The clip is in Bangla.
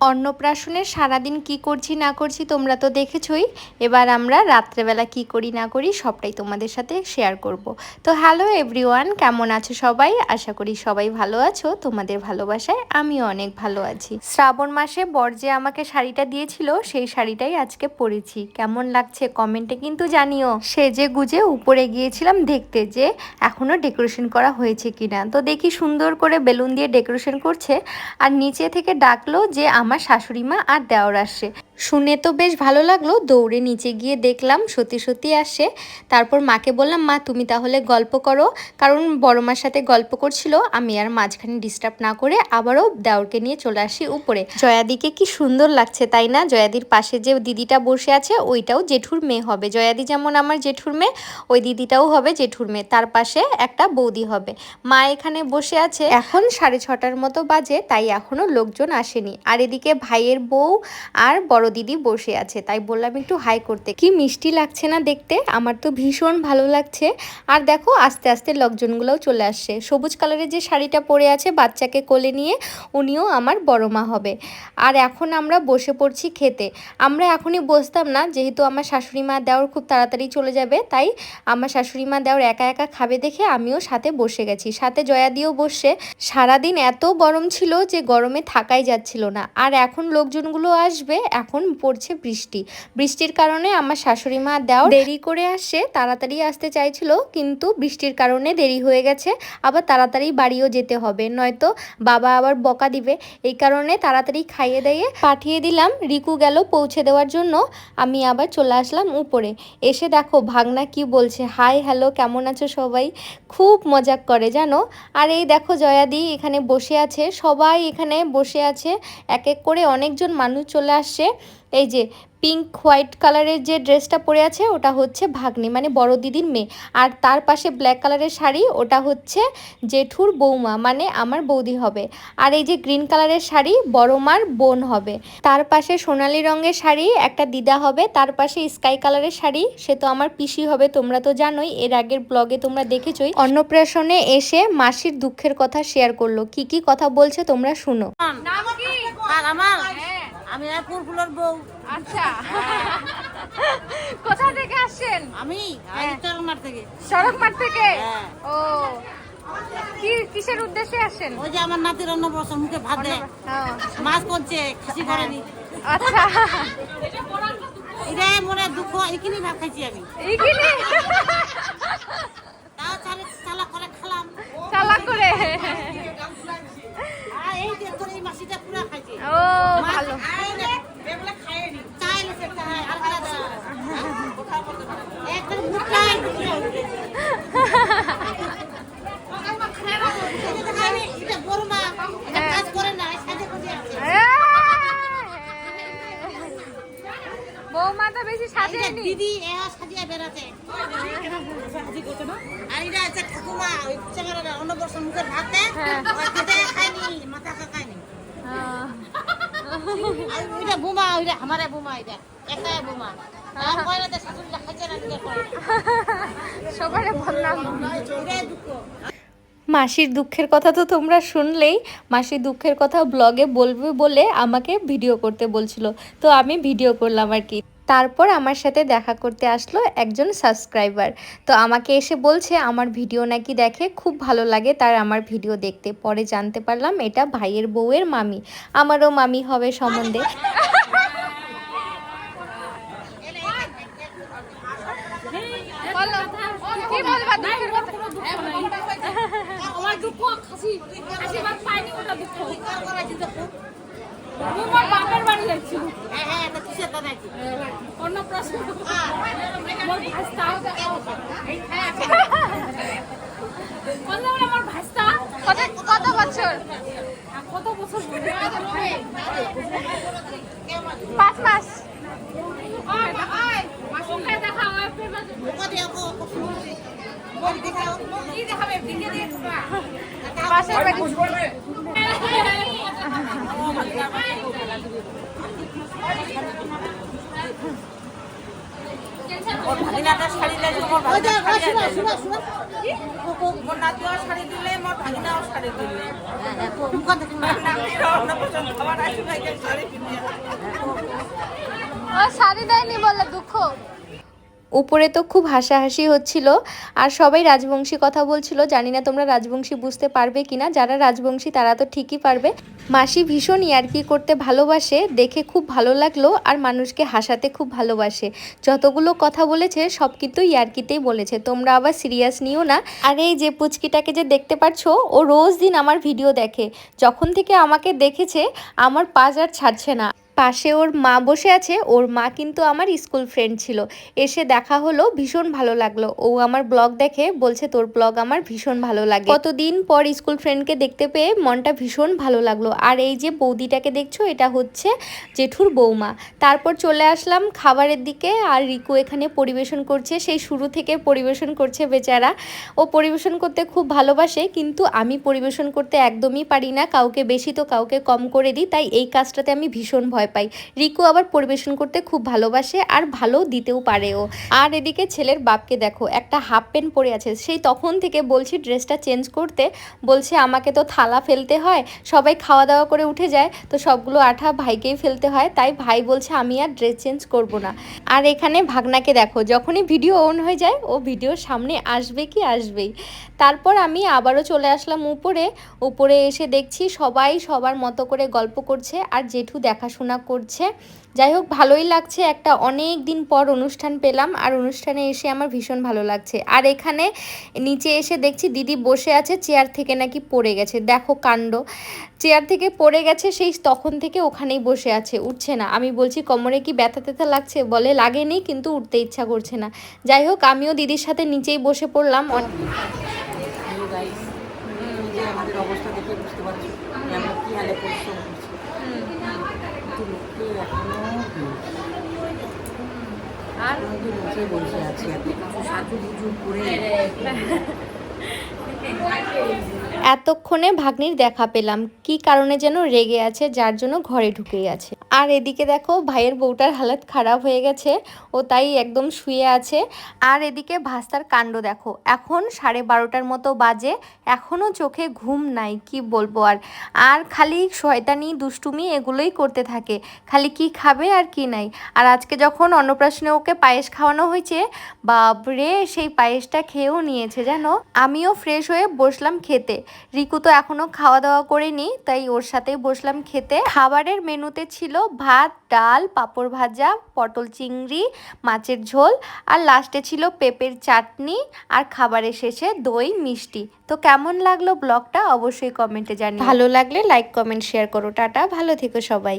অন্নপ্রাশনের সারাদিন কি করছি না করছি তোমরা তো দেখেছই। এবার আমরা রাত্রেবেলা কি করি না করি সবটাই তোমাদের সাথে শেয়ার করব। তো হ্যালো এভরিওয়ান কেমন আছো সবাই? আশা করি সবাই ভালো আছো। তোমাদের ভালোবাসায় আমিও অনেক ভালো আছি। শ্রাবণ মাসে বর যে আমাকে শাড়িটা দিয়েছিল, সেই শাড়িটাই আজকে পরেছি। কেমন লাগছে কমেন্টে কিন্তু জানিও। সেজে গুজে উপরে গিয়েছিলাম দেখতে যে এখনও ডেকোরেশন করা হয়েছে কিনা। তো দেখি সুন্দর করে বেলুন দিয়ে ডেকোরেশন করছে। আর নিচে থেকে ডাকলো যে আমার শাশুড়ি মা আর দেওর আসছে শুনে তো বেশ ভালো লাগল, দৌড়ে নিচে গিয়ে দেখলাম সত্যি সত্যি আসে। তারপর মাকে বললাম, মা, তুমি তাহলে গল্প করো। কারণ বড় মার সাথে গল্প করছিল, আমি আর মাঝখানে ডিস্টার্ব না করে আবারও দেওরকে নিয়ে চলে আসি উপরে। জয়াদিকে কি সুন্দর লাগছে, তাই না? জয়াদির পাশে যে দিদিটা বসে আছে, ওইটাও জেঠুর মেয়ে হবে। জয়াদি যেমন আমার জেঠুর মেয়ে, ওই দিদিটাও হবে জেঠুর মেয়ে। তার পাশে একটা বৌদি হবে। মা এখানে বসে আছে। এখন সাড়ে ছটার মতো বাজে, তাই এখনও লোকজন আসেনি। আর এদিকে ভাইয়ের বউ আর বড় দিদি বসে আছে। তাই বললাম একটু হাই করতে। কি মিষ্টি লাগছে না দেখতে? আমার তো ভীষণ ভালো লাগছে। আর দেখো, আস্তে আস্তে লোকজনগুলোও চলে আসছে। সবুজ কালারের যে শাড়িটা পরে আছে বাচ্চাকে কোলে নিয়ে উনিও আমার বড় মা হবে। আর এখন আমরা বসে পড়ছি খেতে। আমরা এখনই বসতাম না, যেহেতু আমার শাশুড়ি মা দেওয়ার খুব তাড়াতাড়ি চলে যাবে, তাই আমার শাশুড়ি মা দেওয়ার একা একা খাবে দেখে আমিও সাথে বসে গেছি। সাথে জয়া দিয়েও বসে সারাদিন এত গরম ছিল যে গরমে থাকাই যাচ্ছিল না। আর এখন লোকজনগুলো আসবে, এখন পড়ছে বৃষ্টি। বৃষ্টির কারণে আমার শাশুড়ি মা দেও দেরি করে আসছে তাড়াতাড়ি আসতে চাইছিল, কিন্তু বৃষ্টির কারণে দেরি হয়ে গেছে, আবার তাড়াতাড়ি বাড়িও যেতে হবে, নয়তো বাবা আবার বকা দিবে। এই কারণে তাড়াতাড়ি খাইয়ে দিয়ে পাঠিয়ে দিলাম, রিকু গেল পৌঁছে দেওয়ার জন্য, আমি আবার চলে আসলাম উপরে। এসে দেখো ভাগনা কি বলছে, হাই, হ্যালো, কেমন আছো সবাই? খুব মজাক করে, জানো? আর এই দেখো জয়াদি এখানে বসে আছে, সবাই এখানে বসে আছে এক এক করে অনেকজন মানুষ চলে আসছে এই যে পিঙ্ক হোয়াইট কালারের যে ড্রেসটা পরে আছে ওটা হচ্ছে ভাগ্নি মানে বড় দিদির মেয়ে। আর তার পাশে ব্ল্যাক কালারের শাড়ি ওটা হচ্ছে জেঠুর বৌমা মানে আমার বৌদি হবে। আর এই যে গ্রিন কালারের শাড়ি বড় মার বোন হবে। তার পাশে সোনালি রঙের শাড়ি একটা দিদা হবে। তার পাশে স্কাই কালারের শাড়ি সে তো আমার পিসি হবে তোমরা তো জানোই এর আগের ব্লগে তোমরা দেখেছোই। অন্নপ্রাশনে এসে মাসির দুঃখের কথা শেয়ার করল। কি কি কথা বলছে তোমরা শুনো। আমার আমি ফুলফুলের বউ। আচ্ছা। কোথা থেকে আসছেন? আমি হ্যাঁ। থেকে। সড়ক মাঠ থেকে? হ্যাঁ। ও। কি কিসের উদ্দেশ্যে আসেন ওই যে আমার নাতির অন্য বছর মুখে ভাত দেয়। হ্যাঁ, মাছ করছে খাসি করেনি আচ্ছা। এটাই মনে দুঃখ এখানে ভাত খাইছি আমি। এইখানে তাও চালে চালা করে খেলাম চালাক করে আর এই যে তোর এই মাসিটা পুরা খাইছে ও ভালো চাইলে সে খায়, আর খায় না। একদম মুখটাই এটা বড় মা, এটা কাজ করে না, সাজে গুজে আছে। বৌমা তো বেশি দিদি এরা সাজিয়ে বেড়াচ্ছে আর এটা আছে ঠাকুমা ওই চেঙ্গারা মুখের ভাত। হ্যাঁ। খায়নি মাথা হ্যাঁ। আর ওইটা বোমা ওইটা আমারে বোমা এটা একাই বোমা। না সবারে বললাম। মাসির দুঃখের কথা তো তোমরা শুনলেই মাসির দুঃখের কথা ব্লগে বলবে বলে আমাকে ভিডিও করতে বলছিল। তো আমি ভিডিও করলাম আর কি। তারপর আমার সাথে দেখা করতে আসলো একজন সাবস্ক্রাইবার তো আমাকে এসে বলছে, আমার ভিডিও নাকি দেখে খুব ভালো লাগে, তার আমার ভিডিও দেখতে। পরে জানতে পারলাম এটা ভাইয়ের বউয়ের মামি। আমারও মামি হবে সম্বন্ধে। আমার দুঃখ পাইনি, ওটা দুঃখ। বাপের বাড়ি যাচ্ছি। হ্যাঁ হ্যাঁ এটা কিসের বানাইছি অন্য প্রশ্ন। মোর ভাস্তা বললাম না, আমার ভাস্তা কত কত বছর? কত বছর পাঁচ মাস। দেখাও। কি দেখাবে ভিডিও দিয়ে। পাশের বাড়ি টেনশন ভাগিনাটা শাড়ি লাগবে মোর ভাগিনা শাড়ি দিলে। মোর ভাগিনাও শাড়ি দিলে পছন্দ খাবার আসে শাড়ি কিনে ও শাড়ি দেয়নি বলে দুঃখ উপরে তো খুব হাসাহাসি হচ্ছিল, আর সবাই রাজবংশী কথা বলছিল, জানি না তোমরা রাজবংশী বুঝতে পারবে কিনা, যারা রাজবংশী তারা তো ঠিকই পারবে। মাসি ভীষণ ইয়ার্কি করতে ভালোবাসে, দেখে খুব ভালো লাগল, আর মানুষকে হাসাতে খুব ভালোবাসে। যতগুলো কথা বলেছে, সব কিন্তু ইয়ার্কিতেই বলেছে, তোমরা আবার সিরিয়াস নিও না। আর এই যে পুচকিটাকে যে দেখতে পাচ্ছ ও রোজ দিন আমার ভিডিও দেখে, যখন থেকে আমাকে দেখেছে, আমার পাজ আর ছাড়ছে না। পাশে ওর মা বসে আছে, ওর মা কিন্তু আমার স্কুল ফ্রেন্ড ছিল। এসে দেখা হলো, ভীষণ ভালো লাগল। ও আমার ব্লগ দেখে বলছে, তোর ব্লগ আমার ভীষণ ভালো লাগে। কতদিন পর স্কুল ফ্রেন্ডকে দেখতে পেয়ে মনটা ভীষণ ভালো লাগল। আর এই যে বৌদিটাকে দেখছ, এটা হচ্ছে জেঠুর বৌমা। তারপর চলে আসলাম খাবারের দিকে, আর রিকু এখানে পরিবেশন করছে, সেই শুরু থেকে পরিবেশন করছে বেচারা। ও পরিবেশন করতে খুব ভালোবাসে, কিন্তু আমি পরিবেশন করতে একদমই পারি না। কাউকে বেশি তো কাউকে কম করে দিই, তাই এই কাজটাতে আমি ভীষণ ভয় পাই রিকু আবার পরিবেশন করতে খুব ভালোবাসে আর ভালো দিতেও পারে ও আর এদিকে ছেলের বাপকে দেখো, একটা হাফ প্যান্ট পরে আছে। সেই তখন থেকে বলছি, ড্রেসটা চেঞ্জ করতে। বলছে, আমাকে তো থালা ফেলতে হয়, সবাই খাওয়া দাওয়া করে উঠে যায়, তো সবগুলো আঠা ভাইকেই ফেলতে হয়। তাই ভাই বলছে, আমি আর ড্রেস চেঞ্জ করব না। আর এখানে ভাগনাকে দেখো, যখনই ভিডিও অন হয়ে যায়, ও ভিডিওর সামনে আসবে কি আসবেই। তারপর আমি আবারও চলে আসলাম উপরে। উপরে এসে দেখছি সবাই সবার মতো করে গল্প করছে, আর জেঠু দেখাশোনা করছে। যাই হোক, ভালোই লাগছে। একটা অনেক দিন পর অনুষ্ঠান পেলাম আর অনুষ্ঠানে এসে আমার ভীষণ ভালো লাগছে। আর এখানে নিচে এসে দেখছি দিদি বসে আছে, চেয়ার থেকে নাকি পড়ে গেছে। দেখো কাণ্ড। চেয়ার থেকে পড়ে গেছে, সেই তখন থেকে ওখানেই বসে আছে, উঠছে না। আমি বলছি, কোমরে কি ব্যথা ট্যাথা লাগছে? বলে, লাগেনি, কিন্তু উঠতে ইচ্ছা করছে না। যাই হোক, আমিও দিদির সাথে নিচেই বসে পড়লাম। অন- হ্যালো গাইস যে আমাদের অবস্থা দেখে বুঝতে পারছ যে আমরা কী হালে পরিশ্রম করছি কিন্তু লোককে এখনও আছি এতক্ষণে ভাগ্নির দেখা পেলাম। কি কারণে যেন রেগে আছে, যার জন্য ঘরে ঢুকে গেছে আর এদিকে দেখো ভাইয়ের বউটার হালত খারাপ হয়ে গেছে, ও তাই একদম শুয়ে আছে। আর এদিকে ভাস্তার কাণ্ড দেখো, এখন সাড়ে বারোটার মতো বাজে এখনও চোখে ঘুম নাই, কি বলব আর। আর খালি শয়তানি, দুষ্টুমি এগুলোই করতে থাকে, খালি কি খাবে আর কি নাই। আর আজকে যখন অন্নপ্রাশনে ওকে পায়েস খাওয়ানো হয়েছে, বাপরে, সেই পায়েসটা খেয়েও নিয়েছে জানো। আমিও ফ্রেশ হয়ে বসলাম খেতে, রিকু তো এখনও খাওয়া দাওয়া করেনি, তাই ওর সাথেই বসলাম খেতে। খাবারের মেনুতে ছিল ভাত, ডাল, পাঁপড় ভাজা, পটল চিংড়ি, মাছের ঝোল, আর লাস্টে ছিল পেঁপের চাটনি আর খাবারের শেষে দই মিষ্টি। তো কেমন লাগল ব্লগটা? অবশ্যই কমেন্টে জানি ভালো লাগলে লাইক কমেন্ট শেয়ার করো। টাটা, ভালো থেকো সবাই।